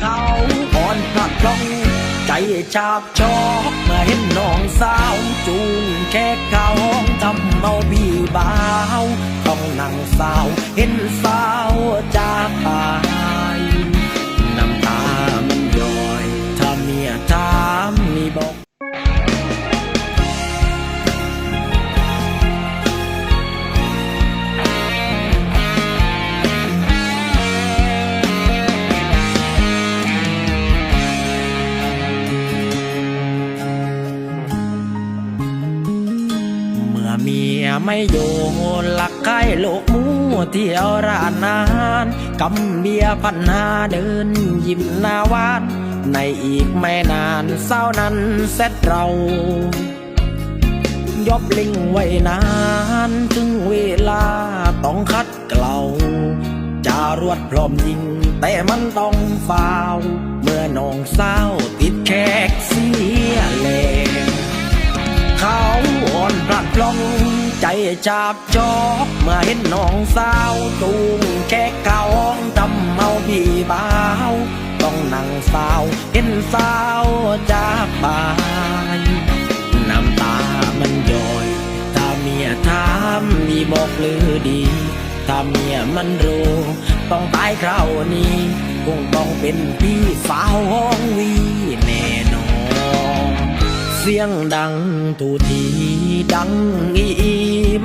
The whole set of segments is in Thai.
เขาอ่อนพลัดพลอง ใจชาบชอกเมื่อเห็นน้องสาวจูงแค่เขาทำเมาพี่บ่าว ต้องนั่งสาว เห็นสาวจากไปน้ ไม่อยู่หลักใกล้โลกมูเที่ยวร้านอาหารกำเบียพันหาเดินยิ้มหน้าวาน ในอีกไม่นานเศร้านั้นเสร็จเรายบลิงไว้นาน ถึงเวลาต้องคัดเกลาจารวดพร้อมยิง แต่มันต้องฟาว เมื่อน้องสาติดแขกเสียแรงเขาอ่อนพลัดพลอง ใจจาบจอกเมื่อเห็นน้องสาวตูงแค่เก่าห้องทำเอาพี่บ่าว ต้องนั่งสาวเห็นสาวจากบายน้ำตามันย้อยถ้าเมียถามมีบอกลือดี ถ้าเมียมันรู้ ต้องตายคราวนี้ คงต้องเป็นพี่สาวห้องวีแน่ สียงดังทูทีดังอีอี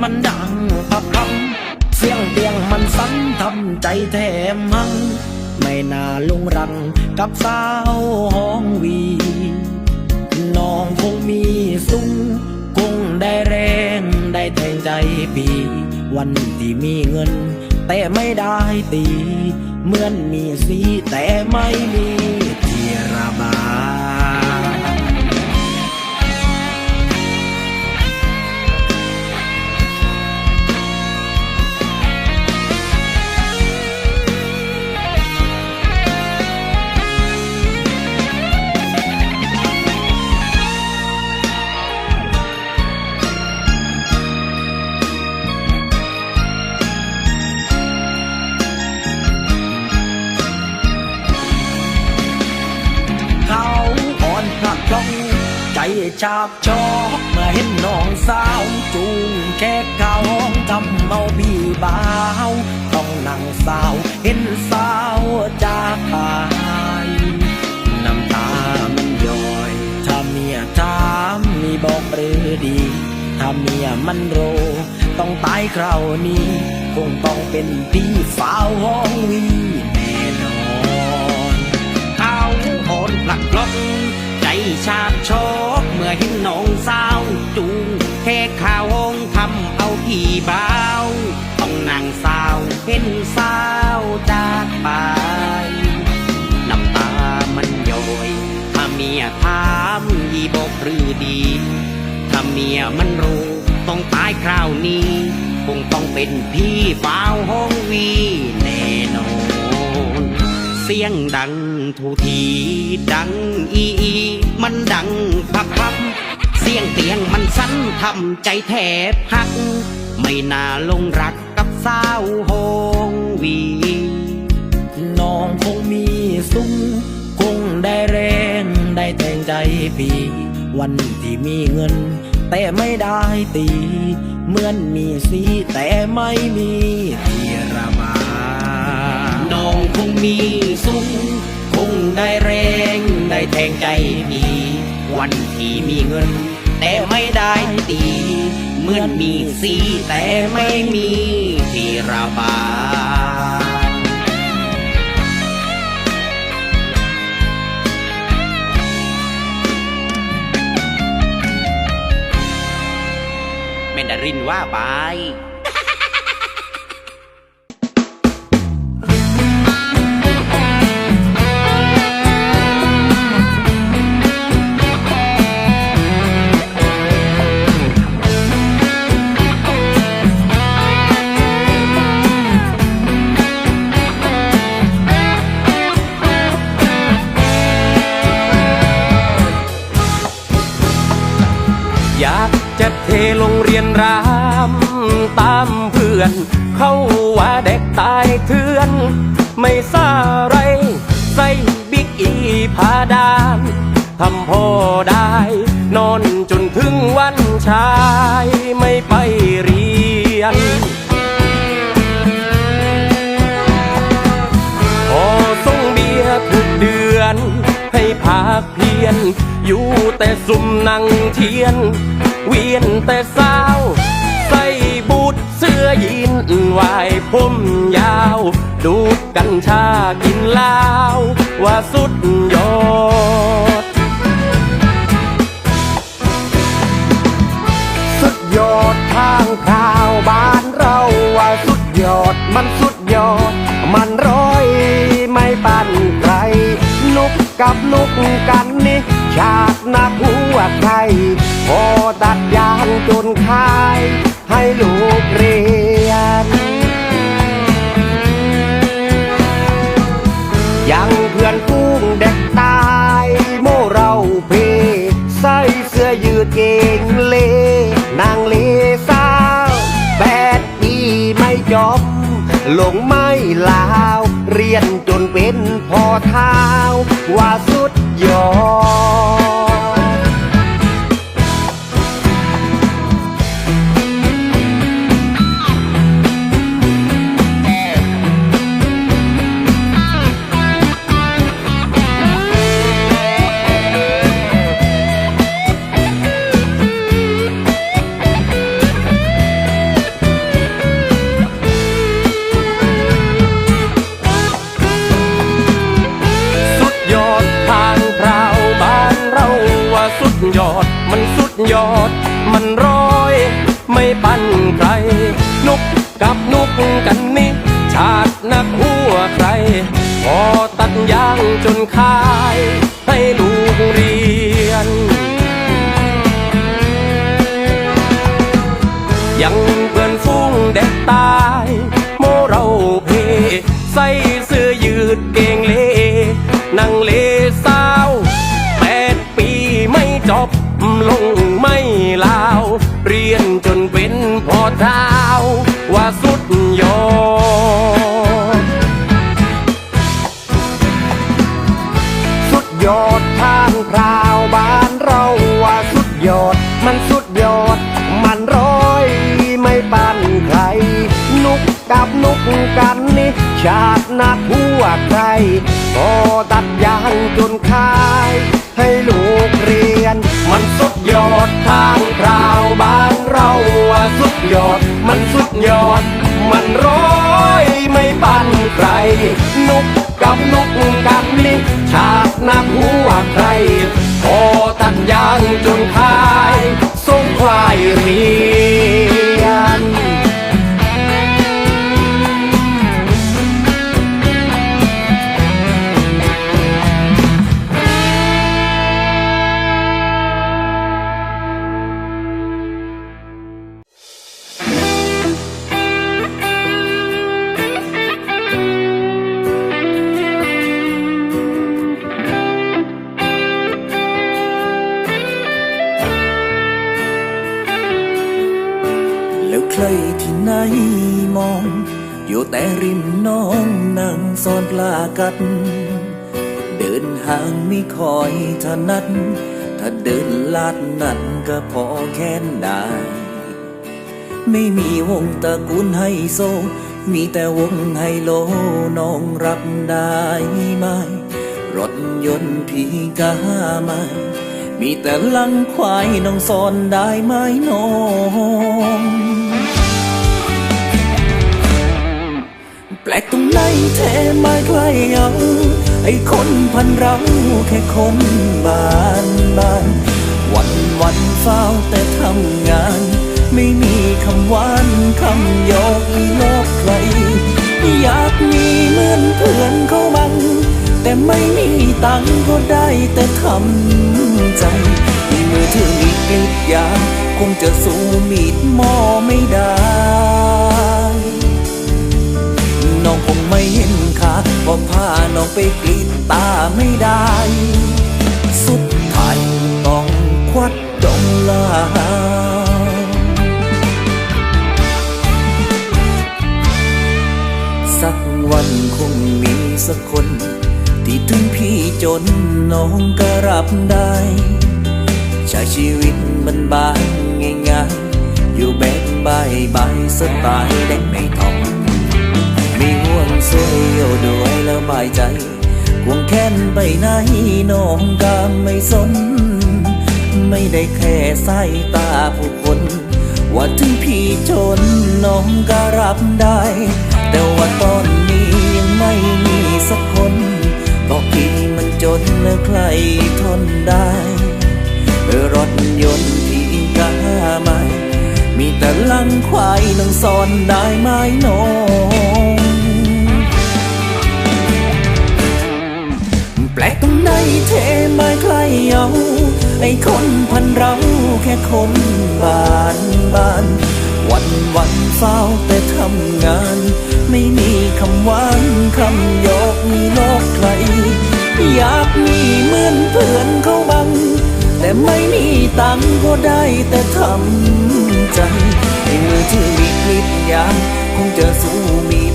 มันดังพับพับเสียงเตียงมันสั่นทำใจแทมหัง ไม่น่าลงรังกับสาวห้องวี น้องคงมีสุ้งคงได้แรงได้แทงใจพี่วันที่มีเงิน แต่ไม่ได้ตี เหมือนมีสีแต่ไม่มี จชาบชอกเมื่อเห็นน้องสาวจูงแค่เขาทำเอาพี่บ่าวต้องนั่งสาวเห็นสาวจากไปน้ำตามันย้อย ถ้าเมียถามมีบอกหรือดี ถ้าเมียมันโร ต้องตายคราวนี้ คงต้องเป็นพี่สาวห้องวีแน่นอนเขาโหนผลักล็อก ชาบชกเมื่อเห็นน้องสาวจูงแค่ข่าวงทำเอาพี่บ่าวต้องนั่งสาวเห็นสาวจากไปน้ำตามันย้อยถ้าเมียถามยีบอกหรือดีถ้าเมียมันรู้ต้องตายคราวนี้ คงต้องเป็นพี่บ่าวห้องวีน เสียงดังทูที ดังอีอีมันดังพับพับเสียงเตียงมันสั่นทำใจแทบหัก ไม่น่าลงรักกับสาวโฮงวีน้องคงมีสุ้งคงได้แรงได้แทงใจพี่วันที่มีเงิน แต่ไม่ได้ตี เหมือนมีสีแต่ไม่มีที องคงมีสุขคงได้แรงได้แทงใจพี่วันที่มีเงิน แต่ไม่ได้ตีเหมือนมีสีแต่ไม่มีที่ระบายเมนดารินว่าไป โรงเรียนรามตามเพื่อน เข้าว่าเด็กตายเถื่อน ไม่ซาไรใส่บิ๊กดานทำพอได้ นอนจนถึงวันชายไม่ไปเรีย เพียน อยู่แต่ซุ่มนั่งเทียน เวียนแต่สาว ใส่บูทเสื้อยีนวายผมยาว ดูดกัญชากินเหล้าว่าสุดยอด สุดยอดทางข่า กับนุกกันนี่ชาตินักหัวใครพอตัดยางจนคาย ให้ลูกเรียน ยังเพื่อนกุ้งเด็กตายโมเราเพใส่เสื้อยืดเกงเล นางเลสาวแปดปีไม่จบลงไม่ลาว เรียนจ ไม่ปันใคร นุกกับนุกกันนี่ชาตินักหัวใคร พอตัดยางจนคาย ให้รู้ พอเท้าว่าสุดยอด สุดยอดทางคราวบ้านเราว่าสุดยอด มันสุดยอด มันร้อยไม่ปันใคร นุกกับนุกกันนี่ชาตินักหัวใครพอตัดยางจนคาย ให้ลูกเรียน มันสุดยอดทางคราวบ้านเรา ยอด มันสุดยอด มันร้อยไม่ปันใครนุกกับนุกกันนี่ชากนักหัวใครพอตัดยางจนขาด อยู่แต่ริมน้องนั่งซ่อนปลากัด เดินห่างไม่คอยถนัด ถ้าเดินลาดนั่นก็พอแค้นได้ไม่มีวงตระกูลไฮโซ มีแต่วงไฮโลน้องรับได้ไหม รถยนต์พี่ก็หาไม่ มีแต่ลังควายน้องสอนได้ไหมน้อง ลกตรงไหนแท้ไม่ใครเอาไอ้คนพันเราแค่คนบานบานวันวันเฝ้าแต่ทำงาน ไม่มีคำหวานคำยกอีลกใคร อยากมีเหมือนเพื่อนเขาบังแต่ไม่มีตังค์ก็ได้แต่ทำใจมีมือถือมีกลิดยางคงจะสู้มีดหม้อไม่ได้ องคงไม่เห็นค่าเพราะพาน้องไปกรีดตาไม่ได้ สุดท้ายต้องควัดดงลาสักวันคงมีสักคน ที่ถึงพี่จนน้องก็รับได้ใช้ชีวิตมันบานง่ายๆอยู่แบบบายบายสไตล์เด็กไม่ทอง สวยอยู่ด้วยแล้วบายใจควงแค้นไปไหนน้องก็ไม่สน ไม่ได้แค่สายตาผู้คนว่าถึงพี่จนน้องก็รับได้ แต่ว่าตอนนี้ยังไม่มีสักคนก็พี่มันจนแล้วใครทนได้รถยนต์ที่กาไม่มีแต่ลังควายนังสอนได้ไหมน้อง ไหนเทไม่ใครเอาไอ้คนพันเราแค่คนบ้านบ้านวันวันเฝ้าแต่ทำงาน ไม่มีคำหวานคำยกมีโลกใคร อยากมีเหมือนเพื่อนเขาบัง แต่ไม่มีตังก็ได้แต่ทำใจในมือที่มีกลิดยางคงจะสู้มีด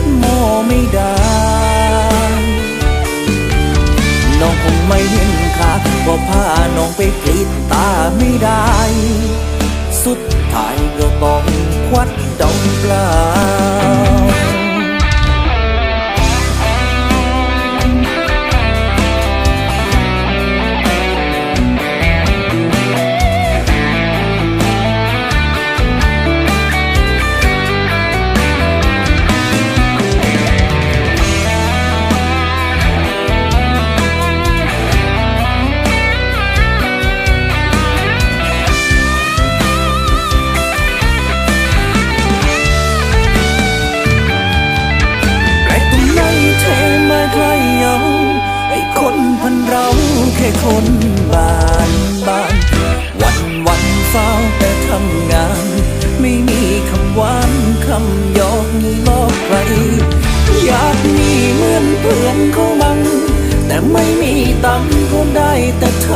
ไปกรีดตาไม่ได้ สุดท้ายก็ต้องควัดดองปลา อกงีลอกใครอยากมีเหมือนเพื่อนเขาบังแต่ไม่มีตังค์ก็ได้แต่ท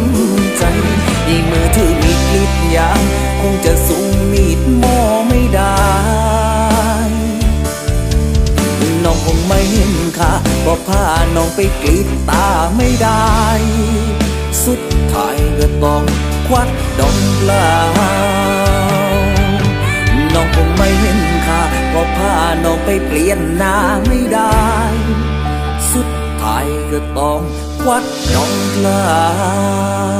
ำใจอีมือถือมีดกลิดยางคงจะสู้มีดหม้อไม่ได้น้องคงไม่เห็นค่าก็พาน้องไปกรีดตาไม่ได้ สุดท้ายก็ต้องควัดดองเปล่า น้องคงไม่เห็นค่าก็พาน้องไปเปลี่ยนหน้าไม่ได้ สุดท้ายก็ต้องควัดดองเปล่า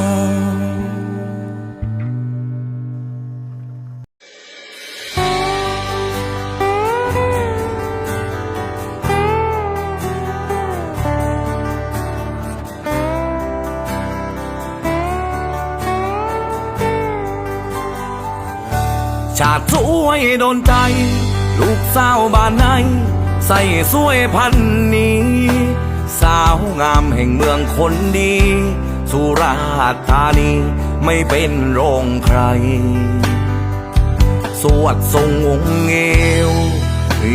ชาติส วยโดนใจ ลูกสาวบ้านไหนใส่สวยพันนี้ สาวงามแห่งเมืองคนดี สุราษฎร์ธานีไม่เป็นโรงใคร สวดทรงองค์เอว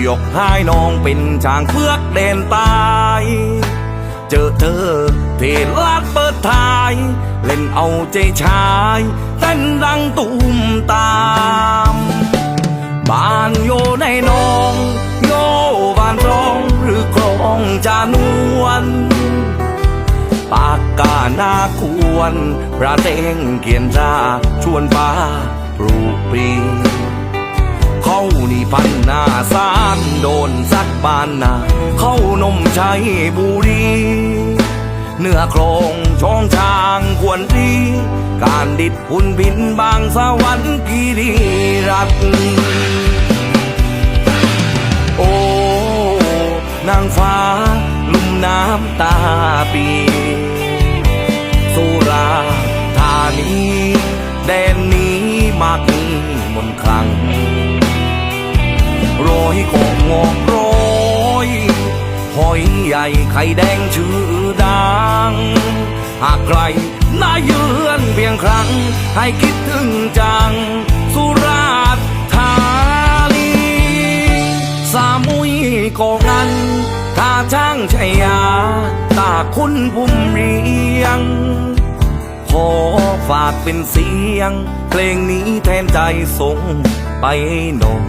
ยกให้น้องเป็นจางเพือกเด่นตาย เจอเธอเทลาดเปิดทาย เล่นเอาใจชายเต้นดังตูมตาม บ้านโยในหนองโยบ้านร้องหรือคลองจานวนปากกาหน้าควรพระเต้งเขียนราชวนป้าปลูกปีเขานี่พันหน้าสานโดนซักบานนาเข้านมชัยบุรีเนื้อโครง ช่องช้างควรรีการดิดหุ่นบินบางสวรรค์กีรีรัตโอ้ นางฟ้า ลุ่มน้ำตาปีสุราธานีแดนนี้มากมีมนคลังโรยกงงอกโรยหอยใหญ่ไข่แดงชื่อดัง หากใครน่าเยือนเพียงครั้ง ให้คิดถึงจัง สุราษฎร์ธานีสามุยก็งันท่าช่างชัยยา ตาคุณพุ่มเรียง ขอฝากเป็นเสียง เพลงนี้แทนใจส่งไปหนอง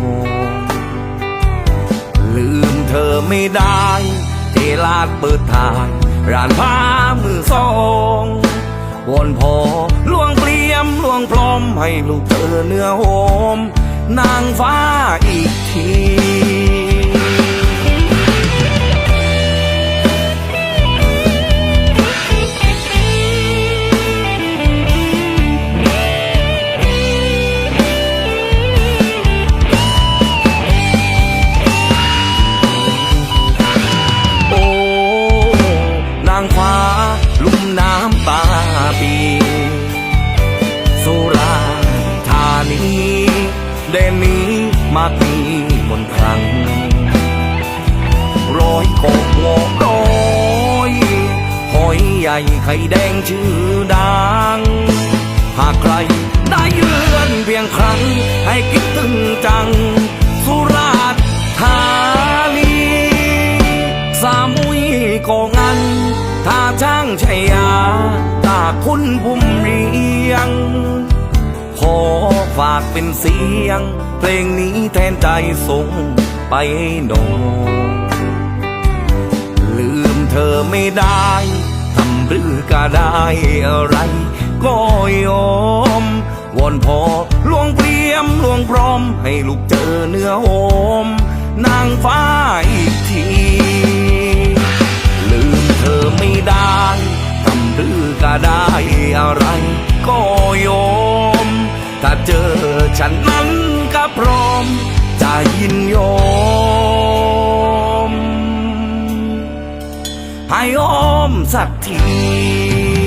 ลืมเธอไม่ได้เจลาดเปิดทาง ร้านผ้ามือสองวอนพอลวงเปลี่ยมลวงพร้อมให้ลูกเธอเนื้อโหมนางฟ้าอีกที ข่แดงชื่อดัง หากใครได้เยือนเพียงครั้ง ให้คิดถึงจัง สุราษฎร์ธานีสามุยก็งันถ้าช่างชัยยาตาคุณพุ่มเรียง ขอฝากเป็นเสียง เพลงนี้แทนใจส่งไปให้น้องลืมเธอไม่ได้ หรือก็ได้อะไร ก็ยอมวอนพอลวงเปลี่ยมลวงพร้อม ให้ลูกเจอเนื้อโหมนางฟ้าอีกที ลืมเธอไม่ได้ทำหรือก็ได้อะไร ก็ยอม ถ้าเจอฉันนั้นก็พร้อมจะยินยอม ให้อ้อมสักที